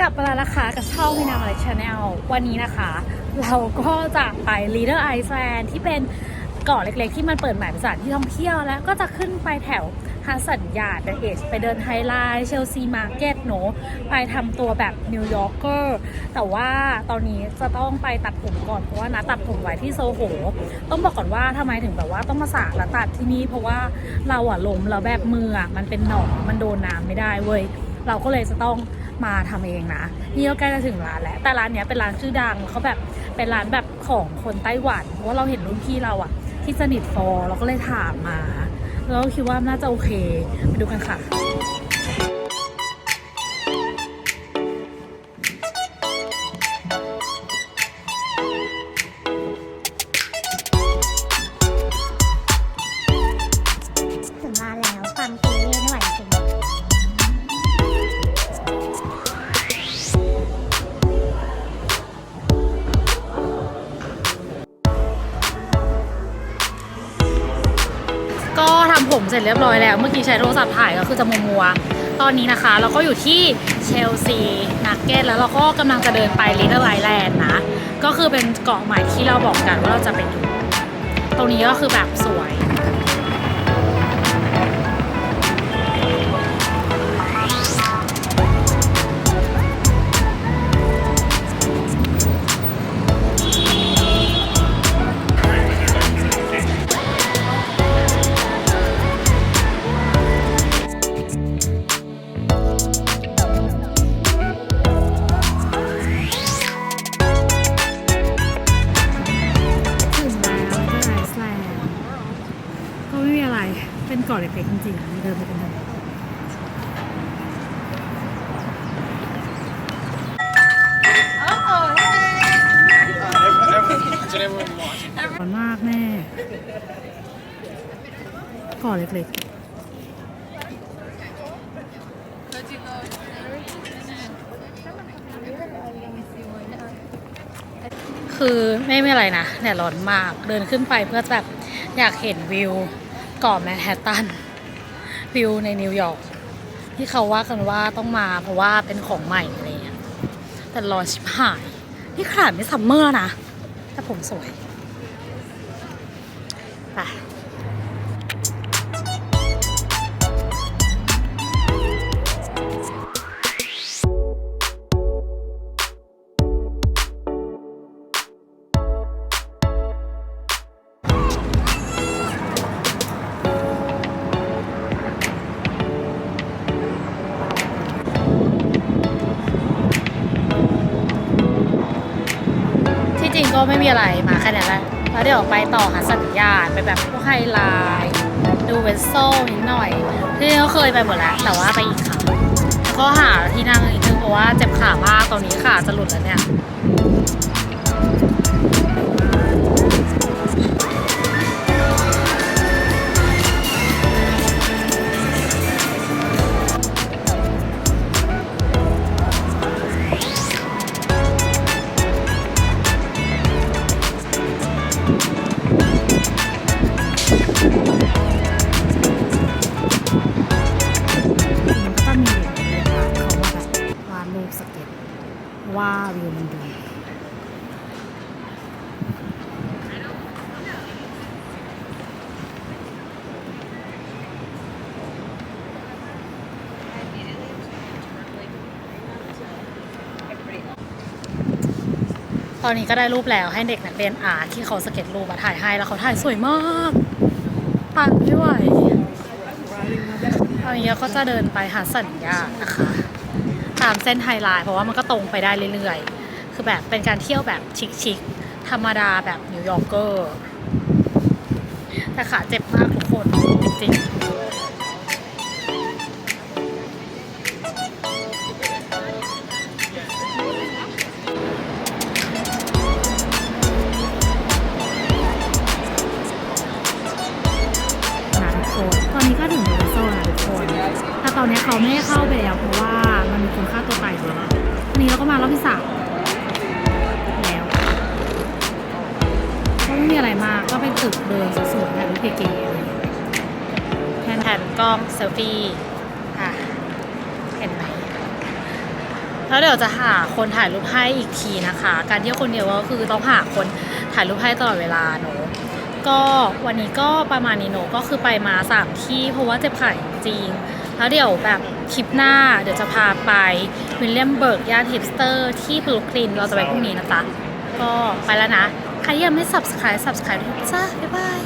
กลับมาแล้วนะคะกับช่องมินามาเลชแนลวันนี้นะคะ เราก็จะไป Leader Island ที่เป็นเกาะเล็กๆ ที่มันเปิดใหม่เป็นสถานที่ท่องเที่ยวแล้วก็จะขึ้นไปแถวฮัสันยาเดอะเอชไปเดินไฮไลท์เชลซีมาร์เก็ตเนอะไปทำตัวแบบนิวยอร์กเกอร์แต่ว่าตอนนี้จะต้องไปตัดผมก่อนเพราะว่านะตัดผมไว้ที่โซโห ต้องบอกก่อนว่าทำไมถึงแบบว่าต้องมาสระและตัดที่นี่เพราะว่าเราอะล้มแล้วแบบมืออะมันเป็นหนองมันโดนน้ำไม่ได้เว้ยเราก็เลยจะต้อง มาทำเองนะนี่ก็ใกล้จะถึงร้านแล้ว แต่ร้านเนี้ยเป็นร้านชื่อดังเขาแบบเป็นร้านแบบของคนไต้หวันเพราะว่าเราเห็นรุ่นพี่เราอะที่สนิทฟอเราก็เลยถามมา แล้วก็คิดว่าน่าจะโอเคไปดูกันค่ะ ร็จเรียบร้อยแล้ว เมื่อกี้ใช้โทรศัพท์ถ่ายก็คือจะมัวมัวตอนนี้นะคะ เราก็อยู่ที่เชลซีนักเก็ตแล้วเราก็กำลังจะเดินไปลิตเ l ไ e แลนด์นะ ก็คือเป็นเกาะใหม่ที่เราบอกกันว่าเราจะไปดู ตรงนี้ก็คือแบบสวย ไม่มีอะไร เป็นเกาะเล็กๆจริงๆเดินไปกันเลยร้อนมากแม่เกาะเล็กๆคือไม่มีอะไรนะเนี่ยร้อนมากเดินขึ้นไปเพื่อแบบอยากเห็นวิว เกาะแมนฮัตตันวิวในนิวยอร์กที่เขาว่ากันว่าต้องมาเพราะว่าเป็นของใหม่อะไรเงี้ยแต่ร้อนชิบหาย นี่ขนาดไม่ซัมเมอร์นะ แต่ผมสวย ไป ไม่มีอะไรมาแค่นั้นแหละแล้วเดี๋ยวไปต่อหาสัญญาณไปแบบพวกไฮไลท์ดูเวนโซนิดหน่อยที่จริงก็เคยไปหมดแล้วแต่ว่าไปอีกครั้งก็หาที่นั่งอีกนึงเพราะว่าเจ็บขามากตอนนี้ขาจะหลุดแล้วเนี่ย วิวมันดีตอนนี้ก็ได้รูปแล้วให้เด็กนักเรียนอาร์ตที่เขาสเก็ตรูปมาถ่ายให้แล้วเขาถ่ายสวยมากปังไม่ไหวตอนนี้เราก็จะเดินไปหาสัญญาณนะคะ ตามเส้นไฮไลท์เพราะว่ามันก็ตรงไปได้เรื่อยๆ คือแบบเป็นการเที่ยวแบบชิคๆธรรมดาแบบนิวยอร์กเกอร์ แต่ขาเจ็บมากทุกคนจริงๆ แต่ตอนนี้เขาไม่ให้เข้าไปแล้วเพราะว่ามันมีคนฆ่าตัวตายอยู่แล้วอันนี้เราก็มารอบที่สามแล้วก็ไม่มีอะไรมากก็เป็นตึกเดินสวยๆแบบเก๋ๆอะไรอย่ายแทนแทนกล้องเซลฟี่อะเห็นไหมแล้วเดี๋ยวจะหาคนถ่ายรูปให้อีกทีนะคะ การเที่ยวคนเดียวก็คือต้องหาคนถ่ายรูปให้ตลอดเวลาเนอะก็วันนี้ก็ประมาณนี้เนอะก็คือไปมาสามที่เพราะว่าเจ็บไขาจริง แล้วเดี๋ยวแบบคลิปหน้าเดี๋ยวจะพาไปวิลเลียมเบิร์กย่านฮิปสเตอร์ที่บรูคลินเราจะไปพรุ่งนี้นะจ๊ะก็ไปแล้วนะ ใครยังไม่ subscribe subscribe จ้าบ๊ายบาย